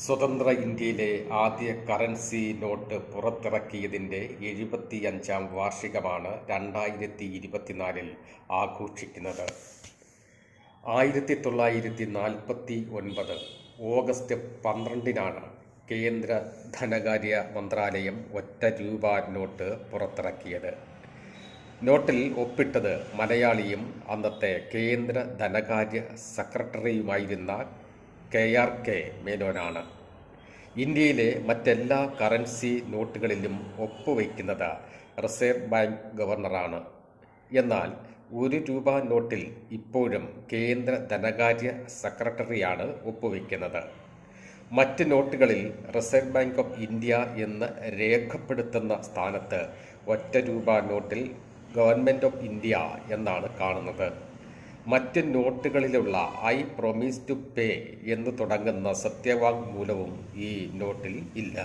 സ്വതന്ത്ര ഇന്ത്യയിലെ ആദ്യ കറൻസി നോട്ട് പുറത്തിറക്കിയതിന്റെ എഴുപത്തിയഞ്ചാം വാർഷികമാണ് രണ്ടായിരത്തി ഇരുപത്തിനാലിൽ ആഘോഷിക്കുന്നത്. ആയിരത്തി തൊള്ളായിരത്തി നാൽപ്പത്തി ഒൻപത് ഓഗസ്റ്റ് പന്ത്രണ്ടിനാണ് കേന്ദ്ര ധനകാര്യ മന്ത്രാലയം ഒറ്റ രൂപ നോട്ട് പുറത്തിറക്കിയത്. നോട്ടിൽ ഒപ്പിട്ടത് മലയാളിയും അന്നത്തെ കേന്ദ്ര ധനകാര്യ സെക്രട്ടറിയുമായിരുന്ന കെ ആർ കെ മേനോനാണ്. ഇന്ത്യയിലെ മറ്റെല്ലാ കറൻസി നോട്ടുകളിലും ഒപ്പുവയ്ക്കുന്നത് റിസർവ് ബാങ്ക് ഗവർണറാണ്. എന്നാൽ ഒരു രൂപ നോട്ടിൽ ഇപ്പോഴും കേന്ദ്ര ധനകാര്യ സെക്രട്ടറിയാണ് ഒപ്പുവയ്ക്കുന്നത്. മറ്റ് നോട്ടുകളിൽ റിസർവ് ബാങ്ക് ഓഫ് ഇന്ത്യ എന്ന് രേഖപ്പെടുത്തുന്ന സ്ഥാനത്ത് ഒറ്റ രൂപ നോട്ടിൽ ഗവൺമെന്റ് ഓഫ് ഇന്ത്യ എന്നാണ് കാണുന്നത്. മറ്റ് നോട്ടുകളിലുള്ള ഐ പ്രൊമീസ് ടു പേ എന്ന് തുടങ്ങുന്ന സത്യവാങ്മൂലവും ഈ നോട്ടിൽ ഇല്ല.